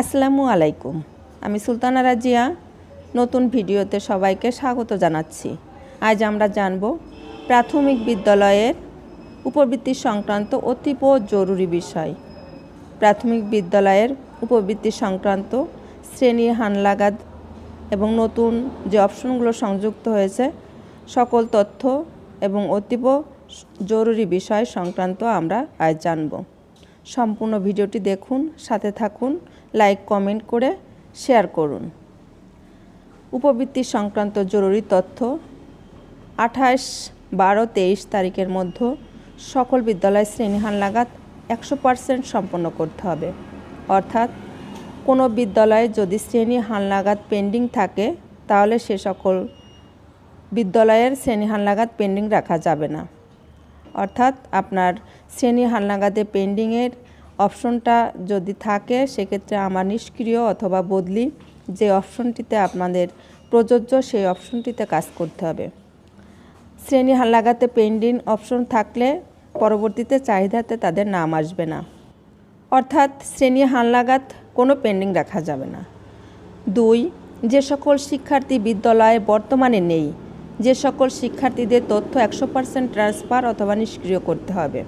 আসসালামু আলাইকুম। আমি সুলতানা রাজিয়া। নতুন ভিডিওতে সবাইকে স্বাগত জানাচ্ছি। আজ আমরা জানব প্রাথমিক বিদ্যালয়ের উপবৃত্তি সংক্রান্ত অতীব জরুরি বিষয়। প্রাথমিক বিদ্যালয়ের উপবৃত্তি সংক্রান্ত শ্রেণি হানলাগাদ এবং নতুন যে অপশনগুলো সংযুক্ত হয়েছে, সকল তথ্য এবং অতীব জরুরি বিষয় সংক্রান্ত আমরা আজ জানব। সম্পূর্ণ ভিডিওটি দেখুন, সাথে থাকুন, লাইক, কমেন্ট করে শেয়ার করুন। উপবৃত্তি সংক্রান্ত জরুরি তথ্য, আঠাশ বারো তেইশ তারিখের মধ্যে সকল বিদ্যালয় শ্রেণীহান লাগাত একশো পার্সেন্ট সম্পন্ন করতে হবে। অর্থাৎ, কোনো বিদ্যালয়ে যদি শ্রেণি হালনাগাদ পেন্ডিং থাকে, তাহলে সে সকল বিদ্যালয়ের শ্রেণি হালনাগাদ পেন্ডিং রাখা যাবে না। অর্থাৎ আপনার শ্রেণি হালনাগাদে পেন্ডিংয়ের অপশনটা যদি থাকে, সেক্ষেত্রে আমার নিষ্ক্রিয় অথবা বদলি যে অপশনটিতে আপনাদের প্রযোজ্য, সেই অপশনটিতে কাজ করতে হবে। শ্রেণি হালনাগাতে পেন্ডিং অপশন থাকলে পরবর্তীতে চাহিদাতে তাদের নাম আসবে না। অর্থাৎ শ্রেণি হালনাগাদ কোনো পেন্ডিং রাখা যাবে না। দুই, যে সকল শিক্ষার্থী বিদ্যালয়ে বর্তমানে নেই যে সকল শিক্ষার্থীদের তথ্য একশো পার্সেন্ট ট্রান্সফার অথবা নিষ্ক্রিয় করতে হবে।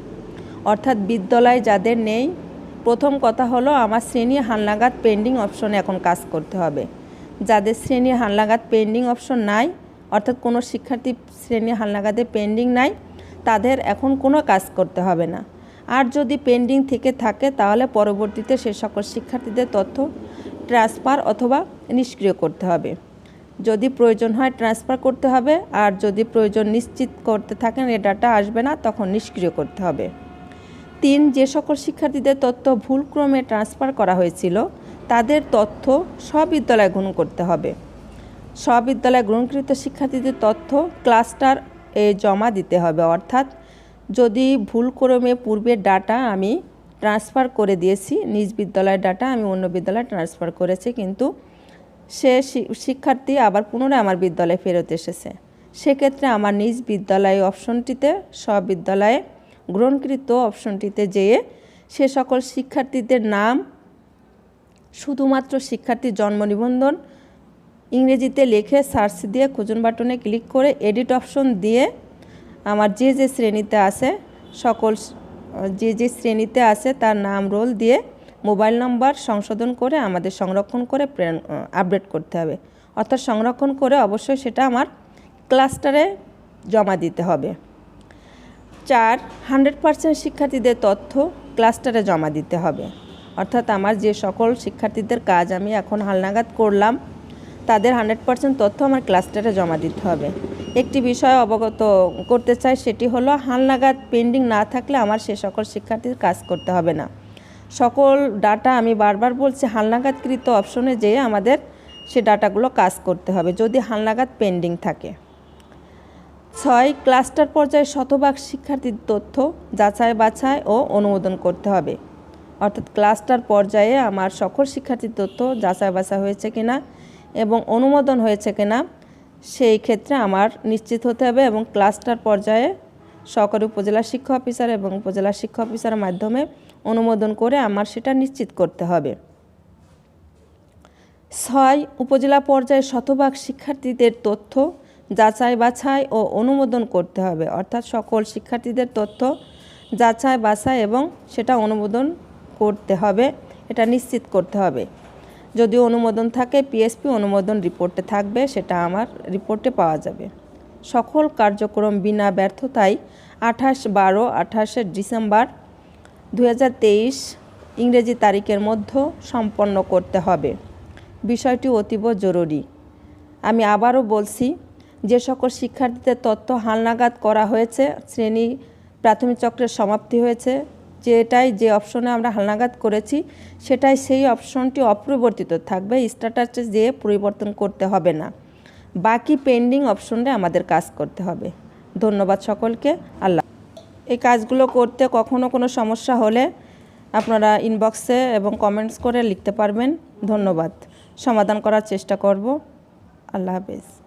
অর্থাৎ বিদ্যালয়ে যাদের নেই, প্রথম কথা হলো আমার শ্রেণি হালনাগাদ পেন্ডিং অপশনে এখন কাজ করতে হবে। যাদের শ্রেণি হালনাগাদ পেন্ডিং অপশন নাই, অর্থাৎ কোনো শিক্ষার্থী শ্রেণি হালনাগাদে পেন্ডিং নাই, তাদের এখন কোনো কাজ করতে হবে না। আর যদি পেন্ডিং থেকে থাকে, তাহলে পরবর্তীতে সে সকল শিক্ষার্থীদের তথ্য ট্রান্সফার অথবা নিষ্ক্রিয় করতে হবে। যদি প্রয়োজন হয় ট্রান্সফার করতে হবে, আর যদি প্রয়োজন নিশ্চিত করতে থাকেন এ ডাটা আসবে না, তখন নিষ্ক্রিয় করতে হবে। তিন, যে সকল শিক্ষার্থীদের তথ্য ভুলক্রমে ট্রান্সফার করা হয়েছিল, তাদের তথ্য স্ববিদ্যালয়ে গ্রহণ করতে হবে। স্ববিদ্যালয়ে গ্রহণকৃত শিক্ষার্থীদের তথ্য ক্লাস্টার এ জমা দিতে হবে। অর্থাৎ, যদি ভুলক্রমে পূর্বের ডাটা আমি ট্রান্সফার করে দিয়েছি, নিজ বিদ্যালয়ের ডাটা আমি অন্য বিদ্যালয়ে ট্রান্সফার করেছি, কিন্তু সে শিক্ষার্থী আবার পুনরায় আমার বিদ্যালয়ে ফেরত এসেছে। সেক্ষেত্রে আমার নিজ বিদ্যালয় অপশনটিতে সব বিদ্যালয়ে গ্রহণকৃত অপশনটিতে যেয়ে সে সকল শিক্ষার্থীদের নাম, শুধুমাত্র শিক্ষার্থীর জন্ম নিবন্ধন, ইংরেজিতে লিখে সার্চ দিয়ে খুঁজুন বাটনে ক্লিক করে এডিট অপশন দিয়ে আমার যে যে শ্রেণীতে আছে, সকল, যে যে শ্রেণীতে আছে তার নাম, রোল দিয়ে মোবাইল নাম্বার সংশোধন করে আমাদের সংরক্ষণ করে প্রেরণ আপডেট করতে হবে। অর্থাৎ সংরক্ষণ করে অবশ্যই সেটা আমার ক্লাস্টারে জমা দিতে হবে। চার হান্ড্রেড পার্সেন্ট শিক্ষার্থীদের তথ্য ক্লাস্টারে জমা দিতে হবে। অর্থাৎ আমার যে সকল শিক্ষার্থীদের কাজ আমি এখন হালনাগাদ করলাম, তাদের হান্ড্রেড পার্সেন্ট তথ্য আমার ক্লাস্টারে জমা দিতে হবে। একটি বিষয় অবগত করতে চাই, সেটি হলো হালনাগাদ পেন্ডিং না থাকলে আমার সে সকল শিক্ষার্থীর কাজ করতে হবে না। সকল ডাটা আমি বারবার বলছি, হালনাগাদকৃত অপশনে যেয়ে আমাদের সে ডাটাগুলো কাজ করতে হবে, যদি হালনাগাদ পেন্ডিং থাকে। ছয় ক্লাস্টার পর্যায়ে শতভাগ শিক্ষার্থীর তথ্য যাচাই, বাছাই ও অনুমোদন করতে হবে। অর্থাৎ ক্লাস্টার পর্যায়ে আমার সকল শিক্ষার্থীর তথ্য যাচাই, বাছাই হয়েছে কিনা এবং অনুমোদন হয়েছে কিনা, সেই ক্ষেত্রে আমার নিশ্চিত হতে হবে এবং ক্লাস্টার পর্যায়ে সহকারী উপজেলা শিক্ষা অফিসার এবং উপজেলা শিক্ষা অফিসারের মাধ্যমে অনুমোদন করে আমার সেটা নিশ্চিত করতে হবে। ছয়, উপজেলা পর্যায়ে শতভাগ শিক্ষার্থীদের তথ্য যাচাই, বাছাই ও অনুমোদন করতে হবে। অর্থাৎ সকল শিক্ষার্থীদের তথ্য যাচাই, বাছাই এবং সেটা অনুমোদন করতে হবে, এটা নিশ্চিত করতে হবে। যদি অনুমোদন থাকে পিএসপি অনুমোদন রিপোর্টে থাকবে, সেটা আমার রিপোর্টে পাওয়া যাবে। সকল কার্যক্রম বিনা ব্যর্থতায় আঠাশ বারো আঠাশে ডিসেম্বর দু হাজার তেইশ ইংরেজি তারিখের মধ্যে সম্পন্ন করতে হবে। বিষয়টি অতীব জরুরি। আমি আবারও বলছি, যে সকল শিক্ষার্থীদের তথ্য হালনাগাদ করা হয়েছে, শ্রেণি প্রাথমিক চক্রের সমাপ্তি হয়েছে, যেটাই যে অপশনে আমরা হালনাগাদ করেছি, সেটাই সেই অপশনটি অপরিবর্তিত থাকবে, স্ট্যাটাসে যেয়ে পরিবর্তন করতে হবে না। বাকি পেন্ডিং অপশনে আমাদের কাজ করতে হবে। ধন্যবাদ সকলকে। আল্লাহ এই কাজগুলো করতে কখনো কোনো সমস্যা হলে আপনারা ইনবক্সে এবং কমেন্টস করে লিখতে পারবেন। ধন্যবাদ। সমাধান করার চেষ্টা করব। আল্লাহ হাফেজ।